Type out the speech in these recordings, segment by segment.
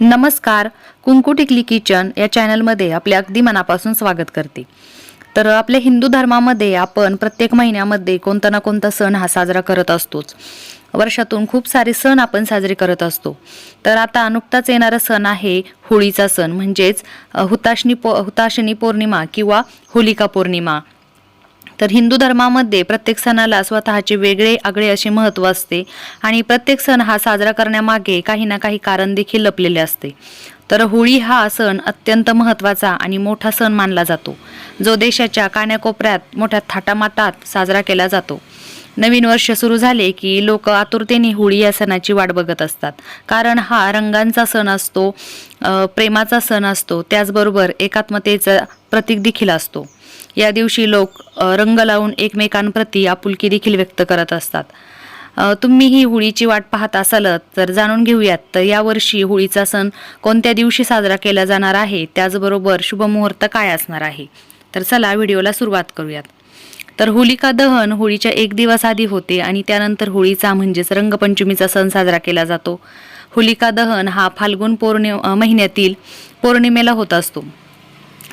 नमस्कार. कुंकू टिकली किचन या चॅनलमध्ये आपले अगदी मनापासून स्वागत करते. तर आपल्या हिंदू धर्मामध्ये आपण प्रत्येक महिन्यामध्ये कोणता ना कोणता सण हा साजरा करत असतोच. वर्षातून खूप सारे सण आपण साजरे करत असतो. तर आता नुकताच येणारा सण आहे होळीचा सण म्हणजेच हुताशनी पो हुताशनी पौर्णिमा किंवा होलिका पौर्णिमा. तर हिंदू धर्मामध्ये प्रत्येक सणाला स्वतःचे वेगळे आगळे असे महत्त्व असते. आणि प्रत्येक सण हा साजरा करण्यामागे काही ना काही कारण देखील लपलेले असते. तर होळी हा सण अत्यंत महत्त्वाचा आणि मोठा सण मानला जातो. जो देशाच्या कान्याकोपऱ्यात मोठ्या थाटामाटात साजरा केला जातो. नवीन वर्ष सुरू झाले की लोक आतुरतेने होळी या सणाची वाट बघत असतात. कारण हा रंगांचा सण असतो प्रेमाचा सण असतो. त्याचबरोबर एकात्मतेचा प्रतीक देखील असतो. या दिवशी लोक रंग लावून एकमेकांप्रती आपुलकी देखील व्यक्त करत असतात. तुम्ही ही होळीची वाट पाहत असाल तर जाणून घेऊयात तर यावर्षी होळीचा सण कोणत्या दिवशी साजरा केला जाणार आहे? त्याचबरोबर शुभमुहूर्त काय असणार आहे? तर चला व्हिडिओला सुरुवात करूयात. तर होलिका दहन होळीच्या एक दिवस आधी होते आणि त्यानंतर होळीचा म्हणजेच रंगपंचमीचा सण साजरा केला जातो. होलिका दहन हा फाल्गुन पौर्णि महिन्यातील पौर्णिमेला होत असतो.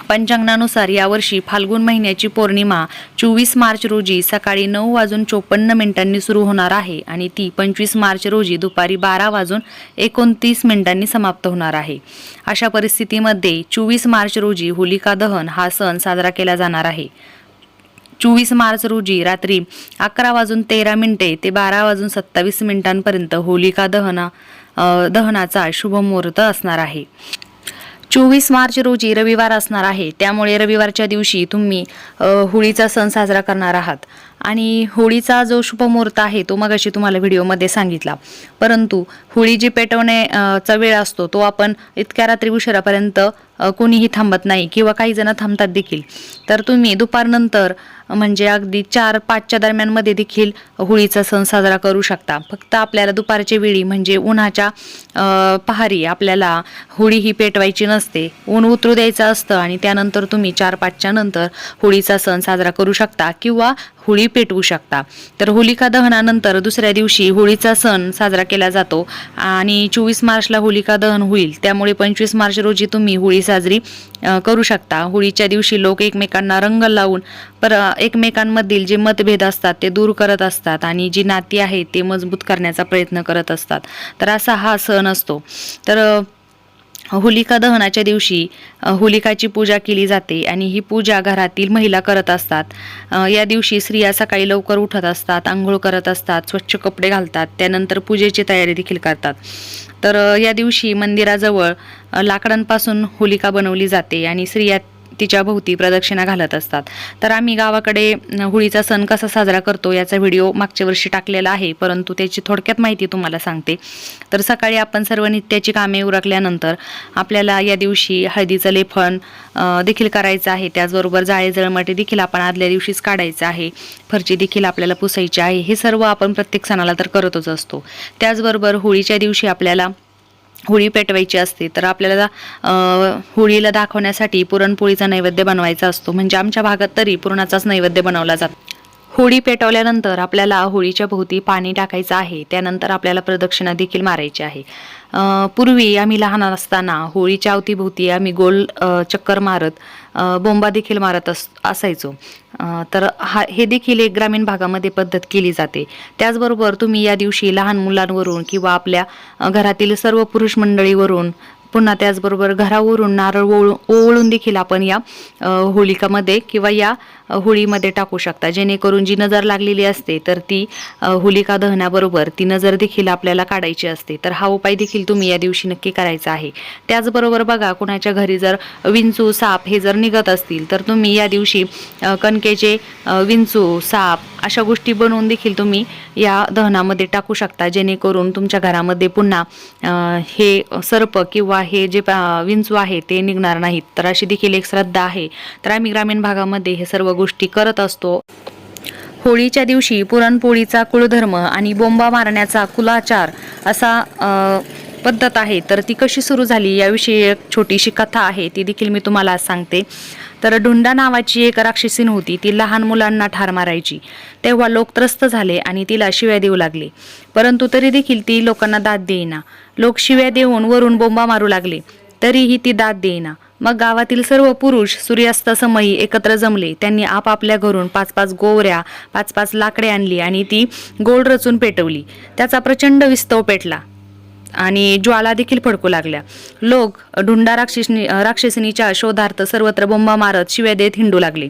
पंचांगणानुसार यावर्षी फाल्गुन महिन्याची पौर्णिमा चोवीस मार्च रोजी सकाळी नऊ वाजून चोपन्न मिनिटांनी सुरू होणार आहे आणि ती पंचवीस मार्च रोजी दुपारी बारा वाजून एकोणतीस मिनिटांनी समाप्त होणार आहे. अशा परिस्थितीमध्ये चोवीस मार्च रोजी होलिका दहन हा सण साजरा केला जाणार आहे. चोवीस मार्च रोजी रात्री अकरा वाजून तेरा मिनिटे ते बारा वाजून सत्तावीस मिनिटांपर्यंत होलिका दहना दहनाचा दहनाचा शुभमुहूर्त असणार आहे. चोवीस मार्च रोजी रविवार असणार आहे. त्यामुळे रविवारच्या दिवशी तुम्ही होळीचा सण साजरा करणार आहात. आणि होळीचा जो शुभमुहूर्त आहे तो मगाशी तुम्हाला व्हिडिओमध्ये सांगितला. परंतु होळी जी पेटवणे चा वेळ असतो तो आपण इतक्या रात्री उशिरापर्यंत कोणीही थांबत नाही किंवा काही जण थांबतात देखील. तर तुम्ही दुपारनंतर म्हणजे अगदी चार पाचच्या दरम्यानमध्ये देखील होळीचा सण साजरा करू शकता. फक्त आपल्याला दुपारच्या वेळी म्हणजे उन्हाच्या पहारी आपल्याला होळी ही पेटवायची नसते. ऊन उतरू द्यायचं असतं आणि त्यानंतर तुम्ही चार पाचच्या नंतर होळीचा सण साजरा करू शकता किंवा होळी पेटवू शकता. तर होलिका दहनानंतर दुसऱ्या दिवशी होळीचा सण साजरा केला जातो आणि चोवीस मार्चला होलिका दहन होईल. त्यामुळे पंचवीस मार्च रोजी तुम्ही होळी साजरी करू शकता. होळीच्या दिवशी लोक एकमेकांना रंग लावून पर एकमेकांमधील जे मतभेद असतात ते दूर करत असतात आणि जी नाती आहेत ते मजबूत करण्याचा प्रयत्न करत असतात. तर असा हा सण असतो. तर होलिका दहनाच्या दिवशी होलिकाची पूजा केली जाते आणि ही पूजा घरातील महिला करत असतात. या दिवशी स्त्रिया सकाळी लवकर उठत असतात आंघोळ करत असतात स्वच्छ कपडे घालतात त्यानंतर पूजेची तयारी देखील करतात. तर या दिवशी मंदिराजवळ लाकडांपासून होलिका बनवली जाते आणि स्त्रिया तिच्या भोवती प्रदक्षिणा घालत असतात. तर आम्ही गावाकडे होळीचा सण कसा साजरा करतो याचा व्हिडिओ मागच्या वर्षी टाकलेला आहे. परंतु त्याची थोडक्यात माहिती तुम्हाला सांगते. तर सकाळी आपण सर्व नित्याची कामे उरकल्यानंतर आपल्याला या दिवशी हळदीचं लेफण देखील करायचं आहे. त्याचबरोबर जाळे जळमटे देखील आपण आदल्या दिवशीच काढायचं आहे. फरची देखील आपल्याला पुसायची आहे. हे सर्व आपण प्रत्येक सणाला तर करतच असतो. त्याचबरोबर होळीच्या दिवशी आपल्याला होळी पेटवायची असते तर आपल्याला होळीला दाखवण्यासाठी पुरणपोळीचा नैवेद्य बनवायचा असतो. म्हणजे आमच्या भागात तरी पुरणाचाच नैवेद्य बनवला जातो. होळी पेटवल्यानंतर आपल्याला होळीच्या भोवती पाणी टाकायचं आहे. त्यानंतर आपल्याला प्रदक्षिणा देखील मारायची आहे. पूर्वी आम्ही लहान असताना होळीच्या अवतीभोवती आम्ही गोल चक्कर मारत बोंबा देखील मारत अस असायचो. तर हा हे देखील एक ग्रामीण भागामध्ये पद्धत केली जाते. त्याचबरोबर तुम्ही या दिवशी लहान मुलांवरून किंवा आपल्या घरातील सर्व पुरुष मंडळीवरून पुन्हा त्याचबरोबर घरावरून नारळ ओळू ओवळून देखील आपण या होलिकामध्ये किंवा या होळीमध्ये टाकू शकता. जेणेकरून जी नजर लागलेली असते तर ती होलिका दहनाबरोबर ती नजर देखील आपल्याला काढायची असते. तर हा उपाय देखील तुम्ही या दिवशी नक्की करायचा आहे. त्याचबरोबर बघा कुणाच्या घरी जर विंचू साप हे जर निघत असतील तर तुम्ही या दिवशी कणकेचे विंचू साप अशा गोष्टी बनवून देखील तुम्ही या दहनामध्ये टाकू शकता जेणेकरून तुमच्या घरामध्ये पुन्हा हे सर्प किंवा हे जे विंचू आहे ते निघणार नाहीत. तर अशी देखील एक श्रद्धा आहे. तर आम्ही ग्रामीण भागामध्ये हे सर्व गोष्टी करत असतो. होळीच्या दिवशी पुरणपोळीचा कुळधर्म आणि बोंबा मारण्याचा कुलाचार असा पद्धत आहे तर ती कशी सुरू झाली याविषयी एक छोटीशी कथा आहे ती देखील मी तुम्हाला आज सांगते. तर ढुंडा नावाची एक राक्षसीन होती ती लहान मुलांना ठार मारायची. तेव्हा लोक त्रस्त झाले आणि तिला शिव्या देऊ लागले. परंतु तरी देखील ती लोकांना दाद देईना. लोक शिव्या देऊन वरून बोंबा मारू लागले. तरीही ती दाद देईना. मग गावातील सर्व पुरुष सूर्यास्तासमयी एकत्र जमले. त्यांनी आपापल्या घरून पाच पाच गोवऱ्या पाच पाच लाकडे आणली आणि ती गोल रचून पेटवली. त्याचा प्रचंड विस्तव पेटला. आणि ज्वाला देखील फडकू लागल्या. लोक ढुंडा राक्षसनी राक्षसिनीच्या शोधार्थ सर्वत्र बोंबा मारत शिव्या देत हिंडू लागले.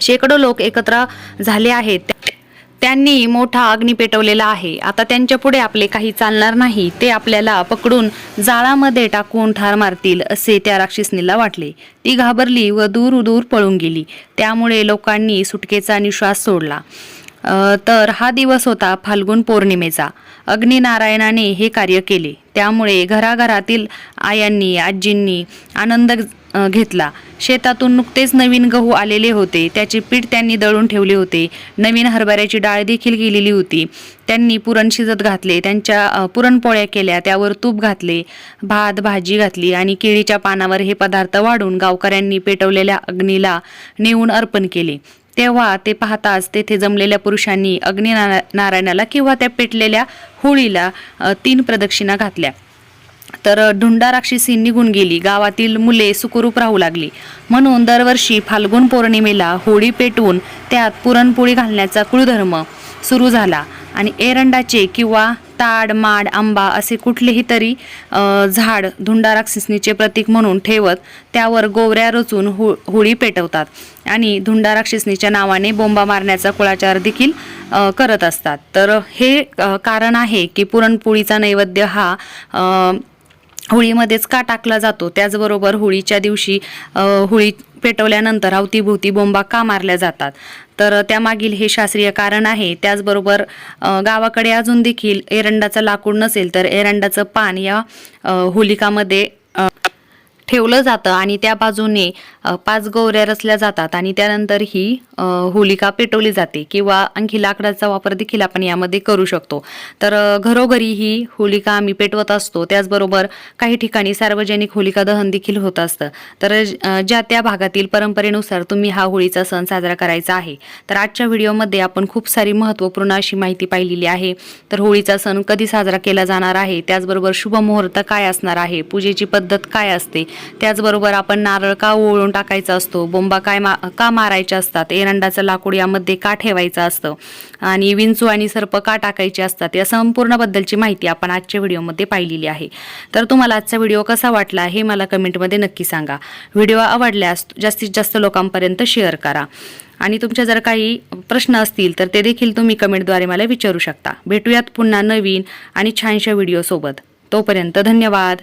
शेकडो लोक एकत्र झाले आहेत. त्यांनी मोठा अग्नी पेटवलेला आहे. आता त्यांच्या पुढे आपले काही चालणार नाही. ते आपल्याला पकडून जाळामध्ये टाकून ठार मारतील असे त्या राक्षसनीला वाटले. ती घाबरली व दूर दूर पळून गेली. त्यामुळे लोकांनी सुटकेचा निश्वास सोडला. तर हा दिवस होता फाल्गुन पौर्णिमेचा. अग्निनारायणाने हे कार्य केले. त्यामुळे घराघरातील आयांनी आजींनी आनंद घेतला. शेतातून नुकतेच नवीन गहू आलेले होते. त्याचे पीठ त्यांनी दळून ठेवले होते. नवीन हरभऱ्याची डाळ देखील गेलेली होती. त्यांनी पुरण शिजत घातले. त्यांच्या पुरणपोळ्या केल्या. त्यावर तूप घातले भात भाजी घातली आणि केळीच्या पानावर हे पदार्थ वाढून गावकऱ्यांनी पेटवलेल्या अग्नीला नेऊन अर्पण केले. तेव्हा ते पाहताच तेथे जमलेल्या पुरुषांनी अग्निनारा- नारायणाला किंवा त्या पेटलेल्या होळीला तीन प्रदक्षिणा घातल्या. तर ढुंडा राक्षसी निघून गेली. गावातील मुले सुखरूप राहू लागली. म्हणून दरवर्षी फाल्गुन पौर्णिमेला होळी पेटवून त्यात पुरणपोळी घालण्याचा कुळधर्म सुरू झाला. आणि एरंडाचे किंवा ताड माड आंबा असे कुठलेही तरी झाड धुंडा राक्षसनीचे प्रतीक म्हणून ठेवत त्यावर गोवऱ्या रचून हो होळी पेटवतात. आणि धुंडा राक्षसनीच्या नावाने बोंबा मारण्याचा कुळाचार देखील करत असतात. तर हे कारण आहे की पुरणपोळीचा नैवेद्य हा होळीमध्येच का टाकला जातो? त्याचबरोबर होळीच्या दिवशी होळी पेटवल्यानंतर अवतीभोवती बोंबा का मारल्या जातात? तर त्यामागील हे शास्त्रीय कारण आहे. त्याचबरोबर गावाकडे अजून देखील एरंडाचं लाकूड नसेल तर एरंडाचं पान या होलिकामध्ये ठेवलं जातं आणि त्या बाजूने पाच गौऱ्या रचल्या जातात आणि त्यानंतर ही होलिका पेटवली जाते किंवा आणखी लाकडाचा वापर देखील आपण यामध्ये करू शकतो. तर घरोघरी ही होलिका आम्ही पेटवत असतो. त्याचबरोबर काही ठिकाणी सार्वजनिक होलिका दहन देखील होत असतं. तर ज्या त्या भागातील परंपरेनुसार तुम्ही हा होळीचा सण साजरा करायचा आहे तर आजच्या व्हिडिओमध्ये आपण खूप सारी महत्त्वपूर्ण अशी माहिती पाहिलेली आहे. तर होळीचा सण कधी साजरा केला जाणार आहे? त्याचबरोबर शुभ मुहूर्त काय असणार आहे? पूजेची पद्धत काय असते? त्याचबरोबर आपण नारळ का ओळून टाकायचा असतो? बोंबा काय मा का मारायच्या असतात? एरंडाचं लाकूड यामध्ये का ठेवायचं असतं? आणि विंचू आणि सर्प का टाकायचे असतात? या संपूर्णबद्दलची माहिती आपण आजच्या व्हिडिओमध्ये पाहिलेली आहे. तर तुम्हाला आजचा व्हिडिओ कसा वाटला हे मला कमेंटमध्ये नक्की सांगा. व्हिडिओ आवडल्यास जास्तीत जास्त लोकांपर्यंत शेअर करा. आणि तुमच्या जर काही प्रश्न असतील तर ते देखील तुम्ही कमेंटद्वारे मला विचारू शकता. भेटूयात पुन्हा नवीन आणि छानशा व्हिडिओसोबत. तोपर्यंत धन्यवाद.